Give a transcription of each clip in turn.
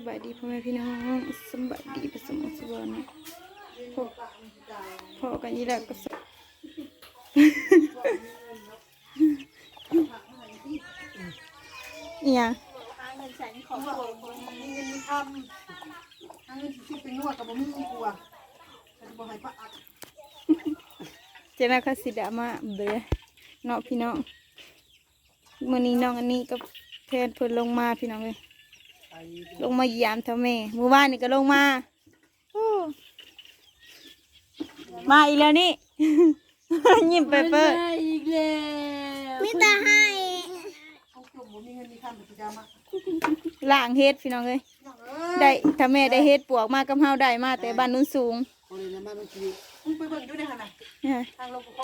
สบายดีพ่อแม่พี่น้องสบายดีผสมสบายนะพ่อพ่อกันยี่แหละก็สอีหยังหาเงินแสนของว่าคนมีเงินมีคำทางเงินที่เป็นนวดกับบ่มีกลัวแต่บ่ให้ปะอัดเจ้าหน้าก็สิดามาเบื่อเนาะพี่น้องมื้อนี้น้องอันนี้ก็แทนเพิ่นลงมาพี่น้องเลย ลงมาเยี่ยมเท่าแม่เมื่อวานนี่ก็ลงมาโอ้มาอีกแล้วนี่ ยิ้มไปเปิดอีกแล้วมิตาให้เขาจมบ่มีเงินมีคำแต่จะมาล่างเฮ็ดพี่น้องเอ้ยน้องเอ้ยได้ถ้าแม่ได้เฮ็ดปวกมากับเฮาได้มาแต่บ้านนู้นสูงคนในบ้านมันชีมึงไปเบิ่งดูได้ขนาดเนี่ยทางลงกุก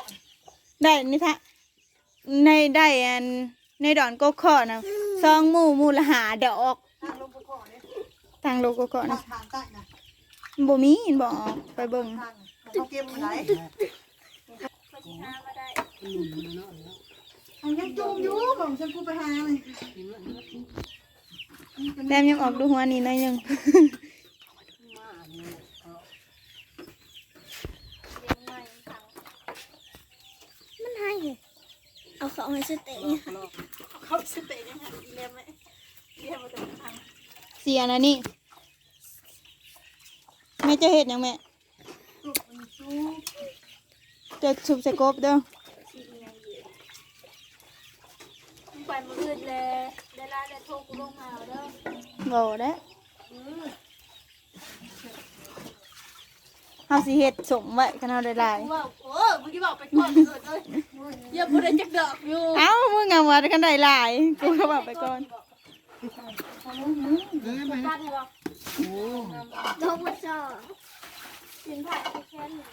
ได้นี่ทะในได้อันในดอนก็ขอนะซองหมู่หมู่ละหาดอกทางลงกุกเนี่ย ทางโลก็ขอทานะงทางใต้นะบ่มีเห็นบ่ออกไปเบิ่งทางเขาเก็บมาไหนก็สิหามาได้ทางยังจมอยู่บ่ฉันกูไปหาเลยแต้มยังออกดูหัวนี่หน่อยหนึงเลี้ยงใหม่ทางมันให้เอาของให้สเต็กเนี่ยค่ะเขาสเตย์ยังหาอีเลี้ยงไหมเลี้ยงมาแต่ทาง เสียนะนี่แม่จะเฮ็ดหยังแม่สุกมันสุกจะชุบใส่กบเด้อที่อีหยังอยู่มึงไปมืออื่นเลยได้ร้านได้โทรกูลงมาเอาเด้อบ่ได้อเฮาสิเฮ็ดส่งไว้คันเฮาได้หลายกูว่าโอ้มึงที่บอกไปก่อนเกิดเลยอย่าบ่ได้จักดอกอยู่ เอ้ามึงเอาว่าคันได้หลายกูก็บอกไปก่อน บ้านเหรอโดนมาสองกินผักแค่นี้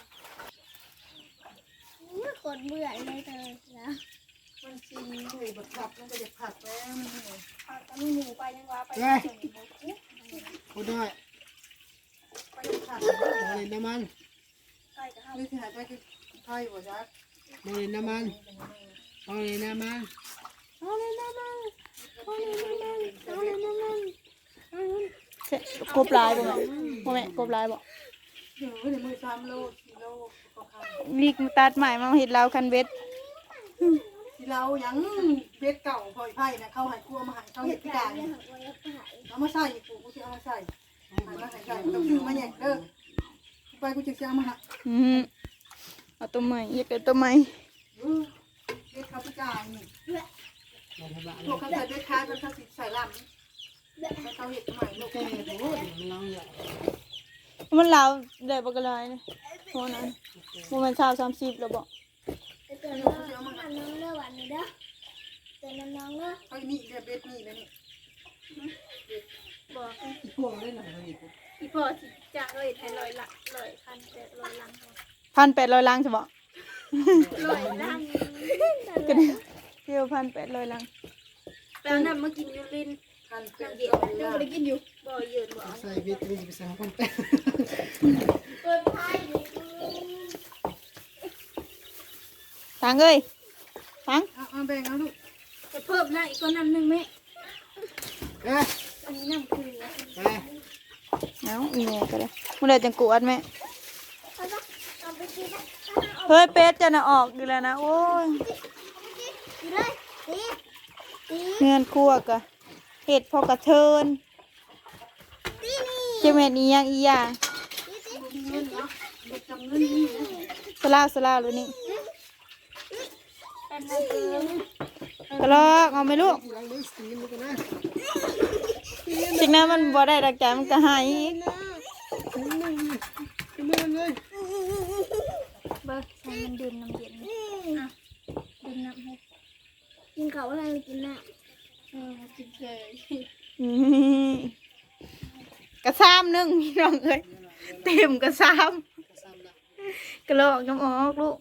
กดเบื่อเลยเธอนะมันซีอยู่แบบขับมันก็จะขัดแล้วมันเหนื่อยผักก็มีหมูไปยังว่าไปพูดได้ไปขัดมอลินน้ำมันใกล้กับเฮานี่ที่หายไปคือไทยบ่จักมอลินน้ำมันมอลินน้ำมันเสร็จ กบลายบ่แม่บ่แม่กบลายบ่เดี๋ยวมือสามโลสี่โลกลีกตัดใหม่มาเฮ็ดลาคันเบ็ดที่เรายังเบ็ดเก่าพลอยไผ่นะเข้าหายครัวมาหายเขาเห็ดพิการเนี่ยเอามาใส่กูกูจะเอามาใส่ใหายมาใส่ใส่ต้องซื้อมาแยกเด้อไปกูจะเอามาหักอืมเอาตัวใหม่อยากได้ตัวใหม่เบ็ดเขาพิการนี่ พวกเขาใส่เบ็ดค้าเขาสิใส่ลำแล้วเขาเห็ดใหม่ลูกแก่โอ้ยมันเราเนี่ยมันลาวได้บ่ก็หลายนะโหนั้นบ่แม่น20 30แล้วบ่เตือนน้องน้องเลือกวันนี้เด้อเตือนน้องเลือกเขามีเบ็ดนี่แล้วนี่บอกพวงเลยนะเขาเห็ดอีพ่อสิจ้างเลยไทยลอยละลอยพันแต่ลอยลังพันแปดร้อยลังใช่บ่ลอยลังก็ได้ เที่ยวพันแปดร้อยลังแล้วนั่นมากินยูรินคันเป็นั่นงเดีเดียยววยังไม่ได้กินอยู่บ่ยืนบ่ใส่เบ็ดนี่จะไปใส่คนแป้เปิดไพ่ดิตังเอ้ยตังเอาแบ่งเอาลูกจะเพิ่มหน้าอีกก็น้ำหนึ่งไหมเอ๊ะอันนี้น้ำคือไปเอาอีแม่ก็ได้มื้อใดจังกวดแม่เอาไปกินนะเฮ้ยเป็ดจะน่ะออกอยู่แล้วนะโอ้ย กินเลยตีตีเงินครัวก็เฮ็ดพอกระเทินตีนี่จะแม่นอีหยังอีหยังตีตีเงินเนาะเบ็ดจำเงินนี่นะสลาวสลาวเลยนี่เป็นน้ำคือกระลอกเอาไหมลูกหลังมือสตีนมันกันนะจากนั้นมันบ่ได้ดักใจมันก็หายอีก ขึ้นมือขึ้นมือเลย เบิร์ใส่มันดื่มน้ำเย็นอะดื่มน้ำให้ กินเขาอะไรกินน่ะเออกินเลยอืมกระซ้ำหนึงพี่น้องเอ้ยเต็มกระซ้ำกระลอกน้ำออกลูก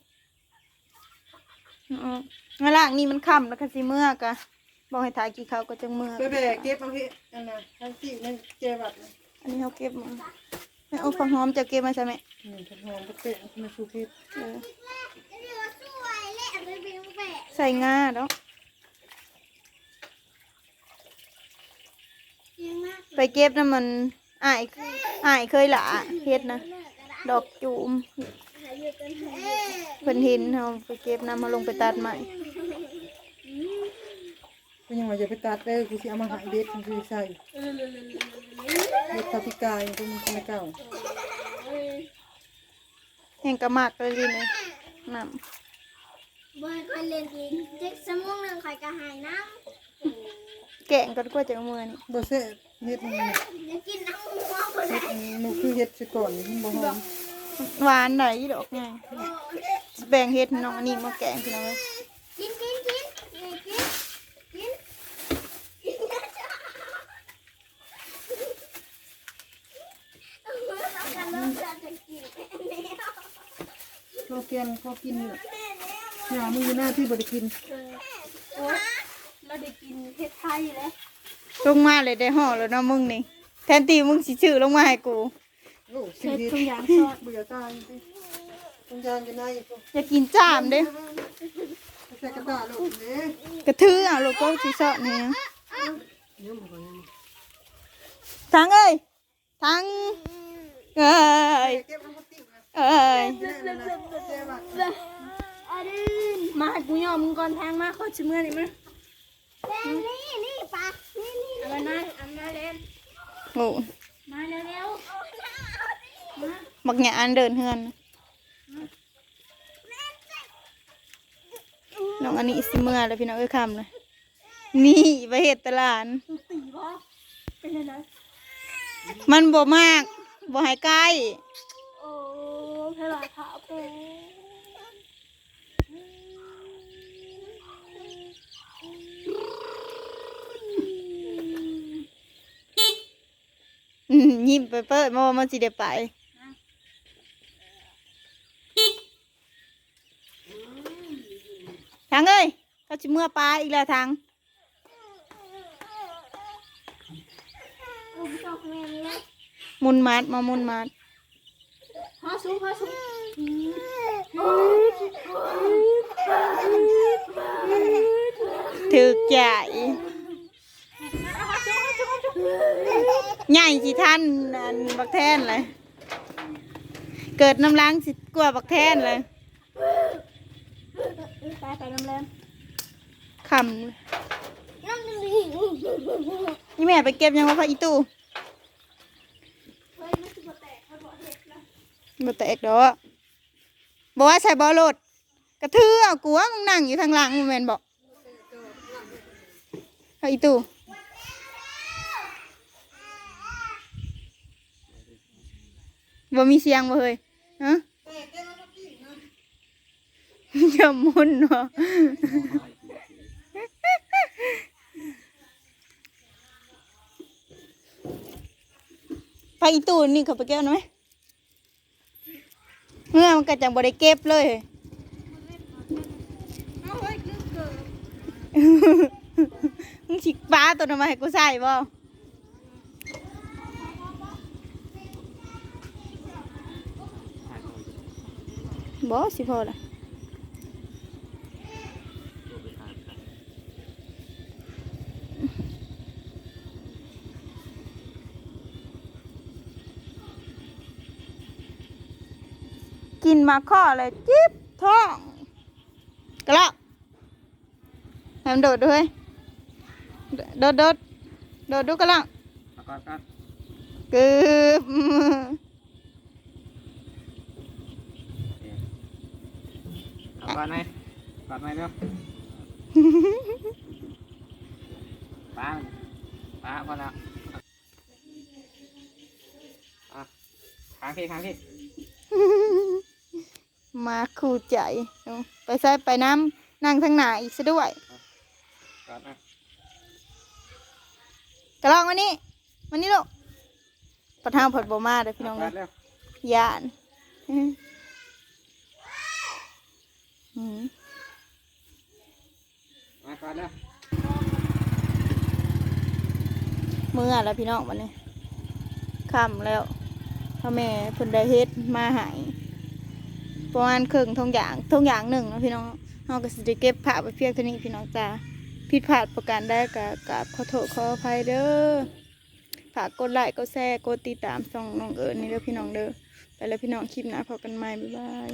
ออกมาล่างนี่มันค่ำแล้วก็สิเมื่อกะบอกให้ถ่ายกี่เขาวก็จังเมื่อไปแบกเก็บเอาพี่อันน่ะทั้งที่นั่นเจ็บบัดอันนี้เขาเก็บมาแม่เอาของหอมจะเก็บมาใช่ไหมนี่ผักหอมผักเตะมาชูเพชรเออเรียกว่าสวยและเอาไปเป็นแปะใส่งาเนาะ ก เก่งมาก ไปเก็บน้ำมันอ้ายอ้ายเคยหละเฮ็ดนะเลิกก็ได้ดอกจูมหาอยู่กันหาเพิ่นเห็นเฮาไปเก็บน้ำมาลงไปตัดใหม่ก็ยังว่าจะไปตัดเด้อกูสิเอามาใหายเบ็ดกูสิใส่เบ็ดทาพิกายตัวมันเป็นเก่าแห่งกระมากเลยดิเนี่ยน้บ่ให้คอยเล่นอีกเจ็กสมองหนึ่งคอยกระหายน้ำ แกงก็กว่าจะเอามือนี่บ่แซ่บเฮ็ดมันำจะกินน้ำหัวคนเฮ็ดมันหนูคือเฮ็ดซะก่อนมันบ่หอมหวานหน่อยอีดอกไงสิแบ่งเฮ็ดให้น้องอันนี้มาแกงพี่น้องเอ้ยกินกินกินกินกินกินกินเอามือเอากันแล้วจะจะกินแม่ข้าวแกงข้าวกินน่ะหามือหน้าที่บ่ได้กิน โอ้ย เราได้กินเผ็ดไทยเลยลงมาเลยได้ห่อแล้วเนาะมึงนี่ แทนที่มึงสิชื่อลงมาให้กูโอ้ชีเผ็ดวิตทุกอย่างซอสเบื่อตายจริงๆทุกอย่างกันได้ก็อยากกินจ้ามเด้ใส่กระตาลูกเด้กระทือเอาลูกก็สิเซาะนี่เดี๋ยวมันก็ยังทั้งเอ้ยทั้งเอ้ยเก็บน้ำมันติ้วนะเอ้ยเจ๊นะเจ๊ว่าอาดินมาให้กูยอมมึงก่อนทางมาเข้าชิเมื่อนี่มั้ย นี่นี่ปลานี่นี่เอามานั่งเอามาเล่นโอ้มาเร็วบักหยาอันเดินเฮือน น้องอันนี้สิเมื่อแล้วพี่น้องเอ้ยคำเลยนี่ไปเฮ็ดตลาดๆตีบ่เป็นอะไรมันบ่มากบ่ให้ใกล้โอ้เพลาขาโป อืมยิ้มไปเปิดมาว่ามันสิได้ไปทางเอ้ยเขาสิเมื่อปลาอีกแล้วทางอุ้มจอกแม่เลยมุนมัดมามุนมัดฮาซุฮาซุถือใหญ่ ใหญ่สิท่านอันบักแทนเลย เกิดน้ำล้างสิกลัวบักแทนเลยตายไปน้ำแรงคน้ำดีำนี่แม่ไปเก็บยังว่าพระอีตู้เฮ้ยมันจะบ่แตกเขาบอกเห็ดนะบ่แตกดอกบอกว่าใส่บอลดกระเทือเอากูว่ามึงนั่งอยู่ทางหลังมึงแมนบอกพระอีตู้ บ่มีเสียงบ่เฮ้ยฮะอย่ามุนเนาะไปอีตูนนี่เขาไปเก็บหน่อยไหมเมื่อมันก็จะบริเก็บเลยเอาเฮ้ยคือเกิดมึงฉิกปลาตัวนั้นมาให้กูใส่บ่ บ่สิพอละกินมาข้อเลยจิ๊บท้องกระลอกให้มันโดดด้วยโดดโดดโดดดูกระลอกเอาก่อนก่อนกึบ เอาก่อนไหมก่อนไหมเร็วป้าป้าพอแล้วอะค้างพี่ค้างพี่มาคู่ใจเอาไปใส่ไปน้ำนั่งทางหน้าอีกซะด้วยก่อนนะกระลองวันนี้วันนี้ลูกปะทางผัดบมาเด้อพี่น้องก่เด้ออนเร็วยานอื มาก่อนเร็วเมื่อแล้วพี่น้องวันนี้ค่ำแล้วพ่อแม่เพิ่นได้เฮ็ดมาหายประมาณครึ่งทงอย่างทงอย่างหนึ่งนะพี่น้องเฮาก็สิได้เก็บผ้าไปเพียงเท่านี้พี่น้องจ้าผิดพลาดประการใดก็กราบขอโทษขออภัยเด้อฝากกดไลค์กดแชร์กดติดตามส่องน้องเอิญนี่เด้อพี่น้องเด้อไปแล้วพี่น้องคลิปหน้าพบกันใหม่บ๊ายบาย